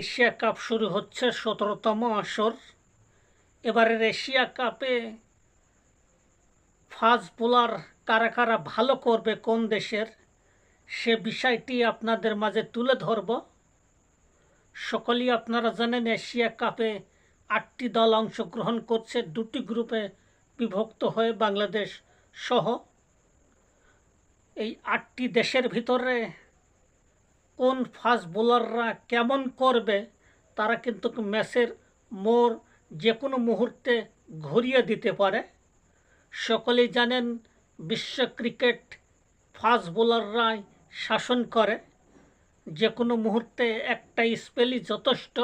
Asia cup শুরু হচ্ছে সতেরোতম আসর। এবারের এশিয়া কাপে ফাস্ট বোলার কারা কারা ভালো করবে কোন দেশের, সে বিষয়টি আপনাদের মাঝে তুলে ধরব। সকলেই আপনারা জানেন এশিয়া কাপে আটটি দল অংশগ্রহণ করছে, দুটি গ্রুপে বিভক্ত হয়ে বাংলাদেশ সহ। এই আটটি দেশের ভিতরে কোন ফাস্ট বোলাররা কেমন করবে, তারা কিন্তু ম্যাচের মোর যে কোনো মুহূর্তে ঘুরিয়ে দিতে পারে। সকলেই জানেন বিশ্ব ক্রিকেট ফাস্ট বোলাররাই শাসন করে। যে কোনো মুহূর্তে একটা স্পেলই যথেষ্ট,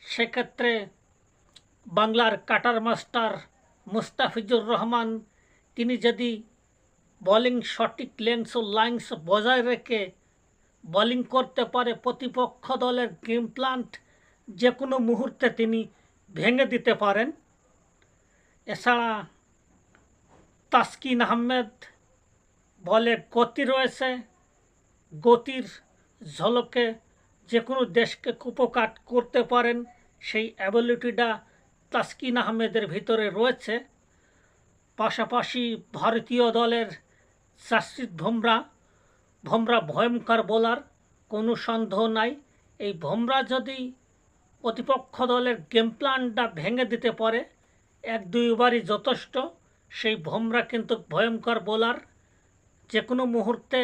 সেক্ষেত্রে বাংলার কাটার মাস্টার মুস্তাফিজুর রহমান, তিনি যদি বোলিং সঠিক লেন্স ও লাইন্স বজায় রেখে বোলিং করতে পারে প্রতিপক্ষ দলের গেম প্ল্যান্ট যে কোনো মুহূর্তে তিনি ভেঙে দিতে পারেন। এছাড়া তাসকিন আহমেদ বলে গতি রয়েছে, গতির ঝলকে যে কোনো দেশকে কুপকাট করতে পারেন, সেই অ্যাবিলিটিটা তাসকিন আহমেদের ভিতরে রয়েছে। পাশাপাশি ভারতীয় দলের জাসপ্রীত বুমরা ভোমরা ভয়ঙ্কর বোলার কোনো সন্দেহ নাই। এই ভোমরা যদি প্রতিপক্ষ দলের গেম প্ল্যানটা ভেঙে দিতে পারে, এক দুইবারই যথেষ্ট। সেই ভোমরা কিন্তু ভয়ঙ্কর বোলার যে কোনো মুহূর্তে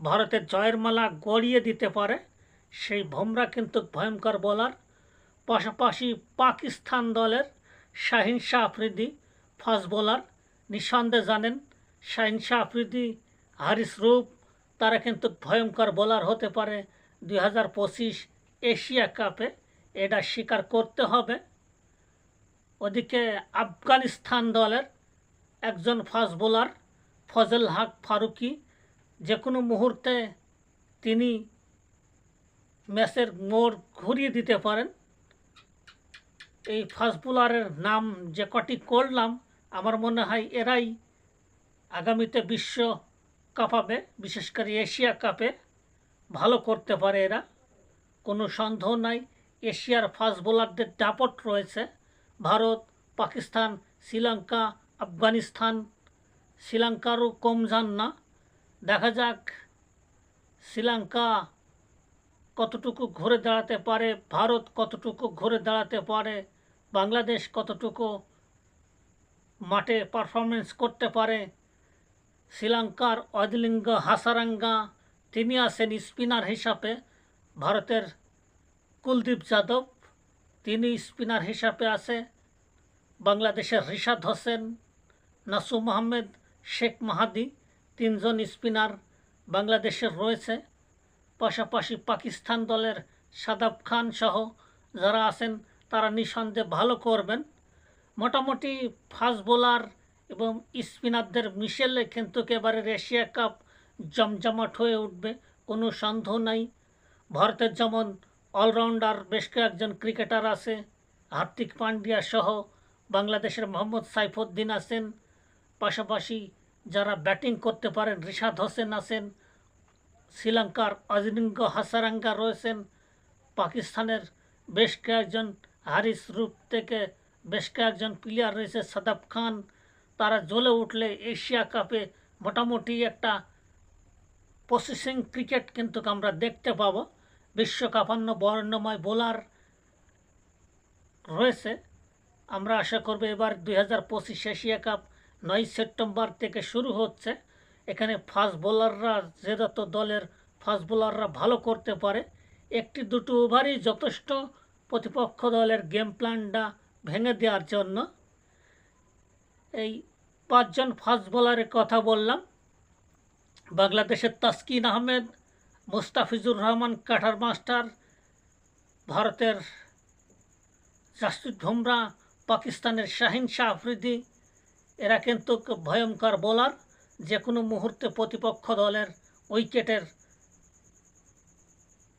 ভারতের জয়ের মালা গড়িয়ে দিতে পারে। সেই ভোমরা কিন্তু ভয়ঙ্কর বোলার পাশাপাশি পাকিস্তান দলের শাহিন শাহ আফ্রিদি ফাস্ট বোলার নিঃসন্দেহে জানেন, শাহিন শাহ আফ্রিদি হারিস রূপ তারা কিন্তু ভয়ঙ্কর বোলার হতে পারে। দুই হাজার পঁচিশ এশিয়া কাপে এটা স্বীকার করতে হবে। ওদিকে আফগানিস্তান দলের একজন ফাস্ট বোলার ফজল হাক ফারুকি যে কোনো মুহূর্তে তিনি ম্যাচের মোড় ঘুরিয়ে দিতে পারেন। এই ফাস্ট বোলারের নাম যে কটি করলাম, আমার মনে হয় এরাই আগামীতে বিশ্ব কাপাবে বিশেষ করে এশিয়া কাপে ভালো করতে পারে এরা। কোনো সন্দেহ নাই, এশিয়ার ফাস্ট বোলারদের দাপট রয়েছে। ভারত, পাকিস্তান, শ্রীলঙ্কা, আফগানিস্তান, শ্রীলঙ্কারও কম যান না। দেখা যাক শ্রীলঙ্কা কতটুকু ঘুরে দাঁড়াতে পারে, ভারত কতটুকু ঘুরে দাঁড়াতে পারে, বাংলাদেশ কতটুকু মাঠে পারফরমেন্স করতে পারে শ্রীলঙ্কার অদিলিঙ্গ হাসারাঙ্গা তিনি আছেন স্পিনার হিসাবে ভারতের কুলদীপ যাদব তিনি স্পিনার হিসাবে আছে বাংলাদেশের রিশাদ হোসেন নাসুম আহমেদ শেখ মাহাদি তিনজন স্পিনার বাংলাদেশের রয়েছে পাশাপাশি পাকিস্তান দলের সাদাব খান সহ যারা আছেন তারা নিঃসন্দেহে ভালো করবেন মোটামুটি ফাস্ট বোলার এবং স্পিনারদের মিশেলে কিন্তু এবারের এশিয়া কাপ জমজমাট হয়ে উঠবে, কোনো সন্দেহ নাই। ভারতের যেমন অলরাউন্ডার বেশ কয়েকজন ক্রিকেটার আছে, হার্দিক পান্ডিয়া সহ বাংলাদেশের মোহাম্মদ সাইফুদ্দিন আছেন, পাশাপাশি যারা ব্যাটিং করতে পারেন, রিশাদ হোসেন আছেন, শ্রীলঙ্কার অজিলিঙ্গ হাসারাঙ্গা রয়েছেন, পাকিস্তানের বেশ কয়েকজন হারিস রূপ থেকে বেশ কয়েকজন প্লেয়ার রয়েছে, সাদাব খান তারা জ্বলে উঠলে এশিয়া কাপে মোটামুটি একটা প্রসেসিং ক্রিকেট কিন্তু আমরা দেখতে পাব। বিশ্বকাপান্ন বর্ণময় বোলার রয়েছে। আমরা আশা করব এবার দুই হাজার পঁচিশ এশিয়া কাপ নয় সেপ্টেম্বর থেকে শুরু হচ্ছে। এখানে ফাস্ট বোলাররা যে যত দলের ফাস্ট বোলাররা ভালো করতে পারে। একটি দুটো ওভারই যথেষ্ট প্রতিপক্ষ দলের গেম প্ল্যানটা ভেঙে দেওয়ার জন্য। এই পাঁচজন ফাস্ট বোলারের কথা বললাম। বাংলাদেশের তাসকিন আহমেদ, মুস্তাফিজুর রহমান, কাঠার মাস্টার, ভারতের জাসপ্রীত বুমরা পাকিস্তানের শাহিন শাহ আফ্রিদি, এরা কিন্তু ভয়ঙ্কর বোলার। যে কোনো মুহূর্তে প্রতিপক্ষ দলের উইকেটের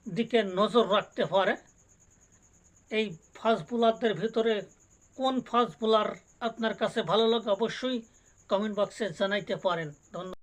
দিকে নজর রাখতে পারে। এই ফাস্ট বোলারদের ভিতরে কোন ফাস্ট বোলার আপনার কাছে ভালো লাগে অবশ্যই কমেন্ট বক্সে জানাইতে পারেন। ধন্যবাদ।